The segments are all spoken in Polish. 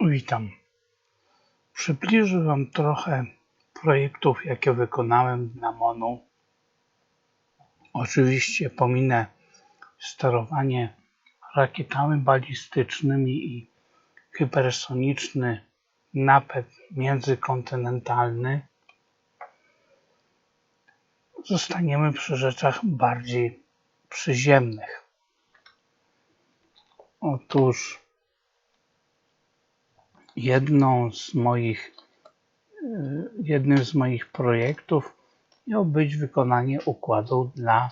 Witam. Przybliżę Wam trochę projektów, jakie wykonałem dla MONU. Oczywiście pominę sterowanie rakietami balistycznymi i hypersoniczny napęd międzykontynentalny. Zostaniemy przy rzeczach bardziej przyziemnych. Otóż jedną z moich, y, jednym z moich projektów miał być wykonanie układu dla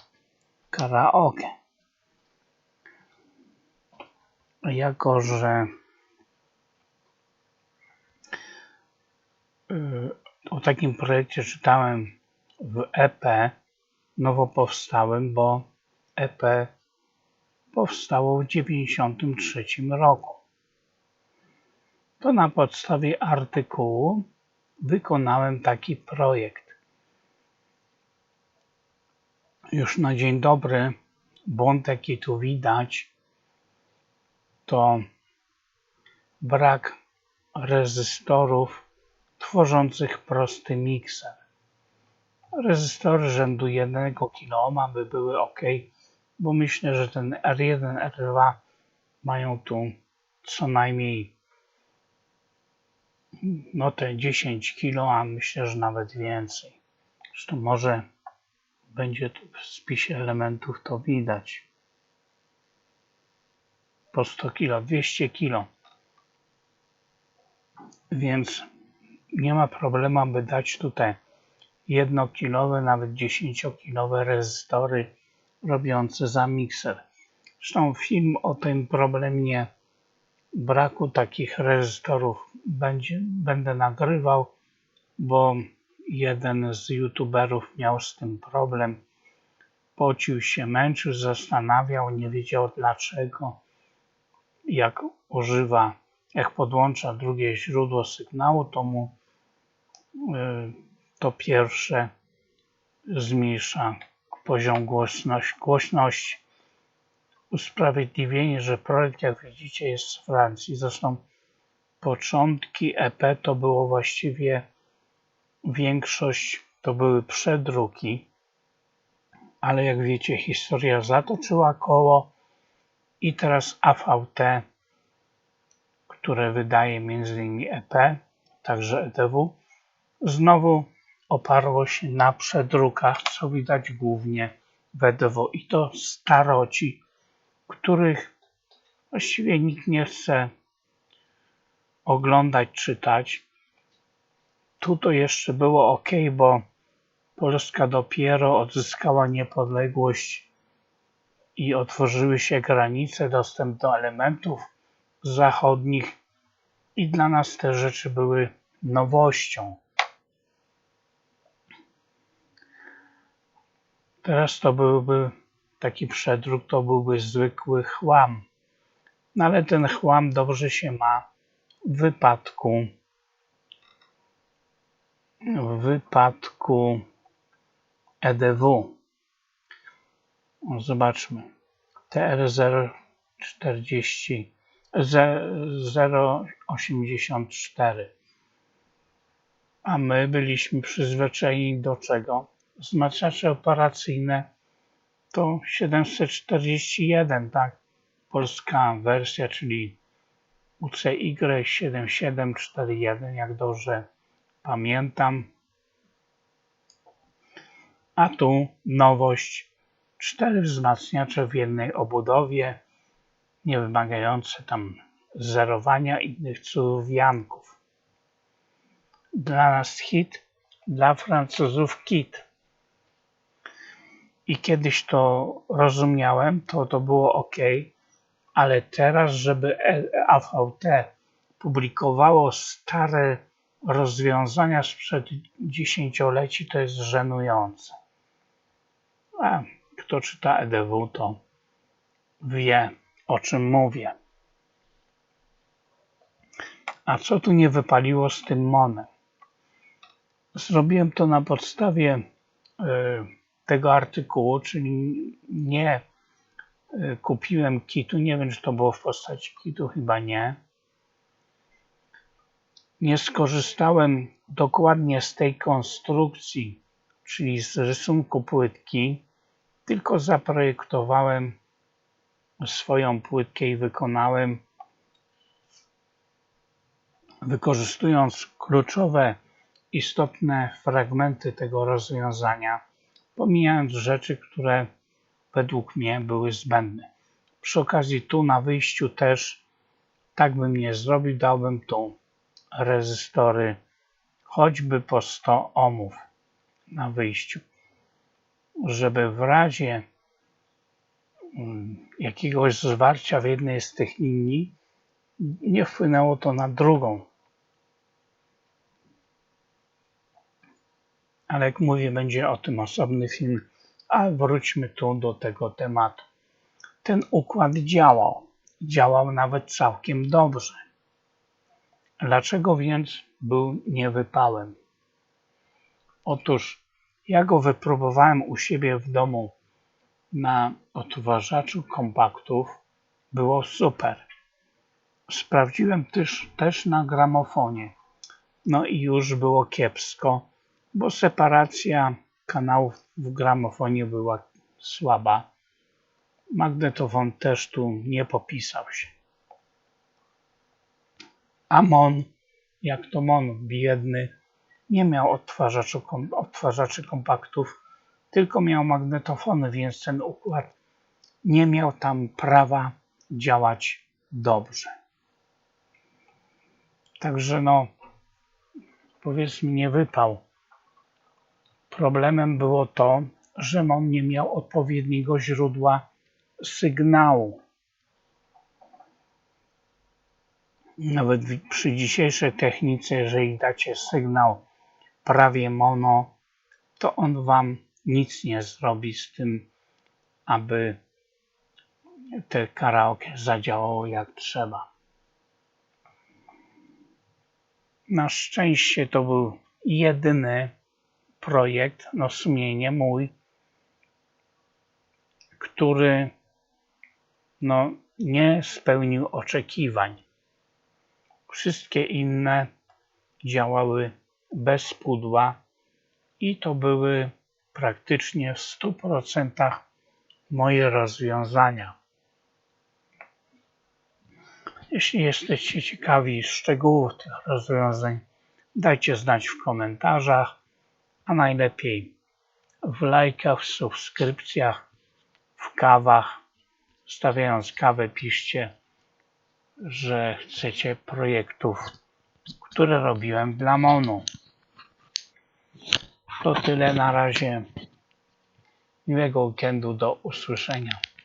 karaoke. Jako, że y, o takim projekcie czytałem w EP nowo powstałym, bo EP powstało w 1993 roku to na podstawie artykułu wykonałem taki projekt. Już na dzień dobry błąd jaki tu widać to brak rezystorów tworzących prosty mikser. Rezystory rzędu 1 kΩ by były ok, bo myślę, że ten R1, R2 mają tu co najmniej no te 10 kilo, a myślę, że nawet więcej. Zresztą może będzie w spisie elementów to widać. Po 100 kilo, 200 kilo. Więc nie ma problemu, aby dać tutaj jednokilowe, nawet 10-kilowe rezystory robiące za mikser. Zresztą film o tym problemie braku takich rezystorów będzie, będę nagrywał, bo jeden z youtuberów miał z tym problem. Pocił się, męczył, zastanawiał, nie wiedział dlaczego. Jak używa, jak podłącza drugie źródło sygnału, to mu y, to pierwsze zmniejsza poziom głośności usprawiedliwienie, że projekt, jak widzicie, jest z Francji. Zresztą początki EP to było właściwie większość to były przedruki, ale jak wiecie, historia zatoczyła koło i teraz AVT, które wydaje m.in. EP, także EDW, znowu oparło się na przedrukach, co widać głównie w EDW i to staroci których właściwie nikt nie chce oglądać, czytać. Tu to jeszcze było ok, bo Polska dopiero odzyskała niepodległość i otworzyły się granice, dostęp do elementów zachodnich i dla nas te rzeczy były nowością. Teraz to byłby taki przedruk to byłby zwykły chłam. No ale ten chłam dobrze się ma w wypadku w wypadku EDW. Zobaczmy. TR040 084. A my byliśmy przyzwyczajeni do czego? Znaczacze operacyjne to 741, tak? Polska wersja, czyli UCY 7741, jak dobrze pamiętam. A tu nowość, cztery wzmacniacze w jednej obudowie, nie wymagające tam zerowania innych cudów janków. Dla nas hit, dla Francuzów kit i kiedyś to rozumiałem, to to było ok, ale teraz, żeby AVT publikowało stare rozwiązania sprzed dziesięcioleci, to jest żenujące. A kto czyta EDW, to wie, o czym mówię. A co tu nie wypaliło z tym monem? Zrobiłem to na podstawie yy, tego artykułu, czyli nie y, kupiłem kitu, nie wiem czy to było w postaci kitu, chyba nie, nie skorzystałem dokładnie z tej konstrukcji, czyli z rysunku płytki, tylko zaprojektowałem swoją płytkę i wykonałem, wykorzystując kluczowe, istotne fragmenty tego rozwiązania, pomijając rzeczy, które według mnie były zbędne. Przy okazji tu na wyjściu też, tak bym nie zrobił, dałbym tu rezystory choćby po 100 ohmów na wyjściu, żeby w razie mm, jakiegoś zwarcia w jednej z tych linii nie wpłynęło to na drugą. Ale jak mówię, będzie o tym osobny film. A wróćmy tu do tego tematu. Ten układ działał. Działał nawet całkiem dobrze. Dlaczego więc był niewypałem? Otóż ja go wypróbowałem u siebie w domu na odtwarzaczu kompaktów. Było super. Sprawdziłem też, też na gramofonie. No i już było kiepsko, bo separacja kanałów w gramofonie była słaba. Magnetofon też tu nie popisał się. A Mon, jak to Mon biedny, nie miał odtwarzaczy, odtwarzaczy kompaktów, tylko miał magnetofony, więc ten układ nie miał tam prawa działać dobrze. Także no, powiedzmy, nie wypał. Problemem było to, że on nie miał odpowiedniego źródła sygnału. Nawet przy dzisiejszej technice, jeżeli dacie sygnał prawie mono, to on Wam nic nie zrobi z tym, aby te karaoke zadziałało jak trzeba. Na szczęście to był jedyny projekt, no sumienie mój, który no, nie spełnił oczekiwań. Wszystkie inne działały bez pudła i to były praktycznie w 100% moje rozwiązania. Jeśli jesteście ciekawi szczegółów tych rozwiązań, dajcie znać w komentarzach, a najlepiej w lajkach, w subskrypcjach, w kawach. Stawiając kawę, piszcie, że chcecie projektów, które robiłem dla Monu. To tyle na razie. Miłego weekendu, do usłyszenia.